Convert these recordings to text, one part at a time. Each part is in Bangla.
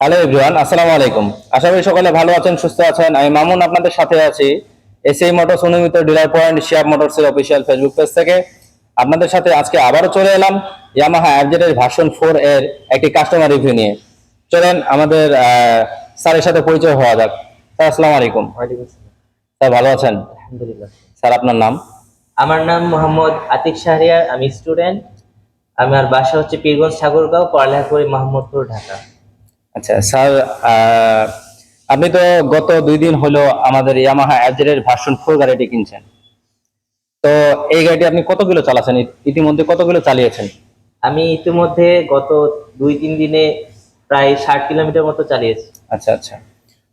হ্যালো এভরিওয়ান আসসালামু আলাইকুম। আশা করি সকলে ভালো আছেন সুস্থ আছেন। আমি মামুন আপনাদের সাথে আছি এসএই মোটরস অনুমিত ডিলার পয়েন্ট শিয়াব মোটরসের অফিসিয়াল ফেসবুক পেজ থেকে। আপনাদের সাথে আজকে আবারও চলে এলাম ইয়ামাহা অ্যাবজেট এর ভার্সন ফোর এর একটি কাস্টমার রিভিউ নিয়ে। চলেন আমাদের স্যারের সাথে পরিচয় হওয়া যাক। স্যার আসসালামু আলাইকুম। স্যার ভালো আছেন? আলহামদুলিল্লাহ। স্যার আপনার নাম? আমার নাম মোহাম্মদ আতিক শাহরিয়ার আমি স্টুডেন্ট আমার বাসা হচ্ছে পীরগঞ্জ ঠাকুরগাঁও পড়ালেখা করি মোহাম্মদপুর ঢাকা। আচ্ছা স্যার আপনি তো গত দুই দিন হলো আমাদের ইয়ামাহা অ্যাবজেট এর ভার্সন ফোর গাড়িটি কিনছেন। তো এই গাড়িটি আপনি কত কিলো চালাচ্ছেন ইতিমধ্যে কত কিলো চালিয়েছেন? আমি ইতিমধ্যে গত দুই তিন দিনে প্রায় ষাট কিলোমিটার মতো চালিয়েছি। আচ্ছা আচ্ছা।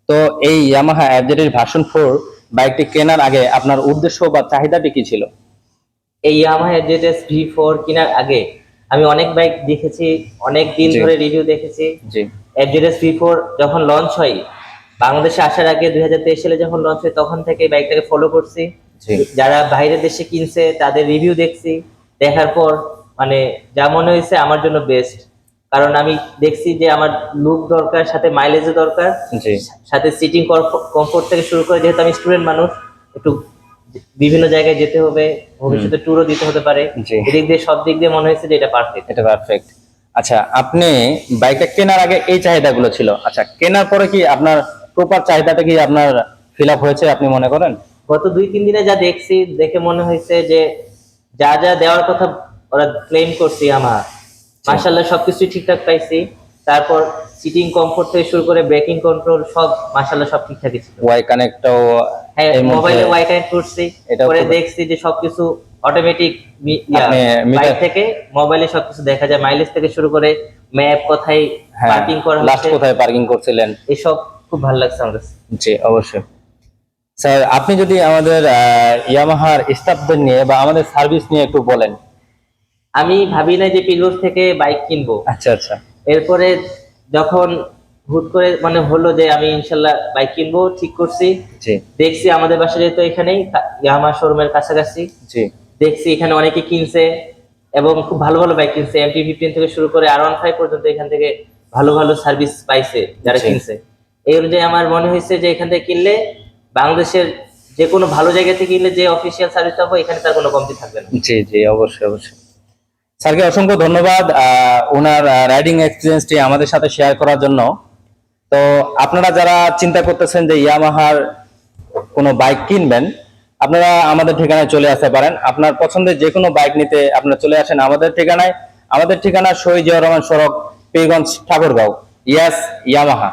তো এই ইয়ামাহা অ্যাবজেট এর ভার্সন ফোর বাইকটি কেনার আগে আপনার উদ্দেশ্য বা চাহিদাটি কি ছিল? এই ইয়ামাহা জেটেস ভি ফোর কেনার আগে আমি অনেক বাইক দেখেছি অনেক দিন ধরে রিভিউ দেখেছি। জি। এফজেডএস ভি ফোর যখন লঞ্চ হয় বাংলাদেশে আসার আগে দুই হাজার তেইশ সালে যখন লঞ্চ হয় তখন থেকে বাইকটাকে ফলো করছি। যারা বাইরের দেশে কিনছে তাদের রিভিউ দেখছি। দেখার পর মানে যা মনে হয়েছে আমার জন্য বেস্ট কারণ আমি দেখছি যে আমার লুক দরকার সাথে মাইলেজও দরকার। সাথে সিটিং কমফোর্ট থেকে শুরু করে যেহেতু আমি স্টুডেন্ট মানুষ একটু বিভিন্ন জায়গায় যেতে হবে ভবিষ্যতে ট্যুরও দিতে হতে পারে। এদিক দিয়ে সব দিক দিয়ে মনে হয়েছে যে এটা পারফেক্ট এটা পারফেক্ট আচ্ছা আপনি বাইকটা কেনার আগে এই চাহিদাগুলো ছিল। আচ্ছা কেনার পরে কি আপনার প্রপার চাহিদাটা কি আপনার ফিল হয়েছে আপনি মনে করেন? গত দুই তিন দিনে যা দেখছি দেখে মনে হয়েছে যে যা যা দেওয়ার কথা ওরা ক্লেম করছি আমার। মার্শাল্লাহ সবকিছু ঠিকঠাক পাইছি। তারপর সিটিং কমফোর্ট থেকে শুরু করে ব্রেকিং কন্ট্রোল সব মার্শাল্লাহ সব ঠিকঠাকই ছিল। ওয়াই কানেক্টটাও হ্যাঁ মোবাইলে ওয়াই কানেক্ট করছি। পরে দেখছি যে সবকিছু অটোমেটিক বাইক থেকে মোবাইলে সবকিছু দেখা যায় মাইলেজ থেকে শুরু করে ম্যাপ কোথায় হ্যাঁ পার্কিং করা লাস্ট কোথায় পার্কিং করছিলেন? এসব খুব ভালো লাগছে আমার কাছে। জি অবশ্যই। স্যার আপনি যদি আমাদের ইয়ামাহার স্টাফদের নিয়ে বা আমাদের সার্ভিস নিয়ে একটু বলেন। আমি ভাবি না যে পিলগঞ্জ থেকে বাইক কিনবো। আচ্ছা আচ্ছা। এরপরে যখন হুট করে মানে হলো যে আমি ইনশাল্লাহ বাইক কিনবো ঠিক করছি। জি। দেখছি আমাদের বাসা যেহেতু এখানেই আমার শোরুমের কাছাকাছি। জি। দেখছি এখানে অনেকে কিনছে এবং খুব ভালো ভালো বাইক কিনছে। এমটি ফিফটিন থেকে শুরু করে আর ওয়ান ফাইভ পর্যন্ত এখান থেকে ভালো ভালো সার্ভিস পাইছে যারা কিনছে। এই অনুযায়ী আমার মনে হয়েছে যে এখান থেকে কিনলে বাংলাদেশের যে কোনো ভালো জায়গা থেকে কিনলে যে অফিসিয়াল সার্ভিস পাবো এখানে তার কোনো কমতি থাকবে না। জি জি অবশ্যই অবশ্যই। স্যারকে অসংখ্য ধন্যবাদ আহ, ওনার রাইডিং এক্সপিরিয়েন্সটি আমাদের সাথে শেয়ার করার জন্য। তো আপনারা যারা চিন্তা করতেছেন যে ইয়ামাহার কোনো বাইক কিনবেন আপনারা আমাদের ঠিকানায় চলে আসতে পারেন। আপনার পছন্দের যে কোনো বাইক নিতে আপনারা চলে আসেন আমাদের ঠিকানায়। আমাদের ঠিকানা শহীদ জিয়া রহমান সড়ক পেগঞ্জ ঠাকুরগাঁও। ইয়াস, ইয়ামাহা।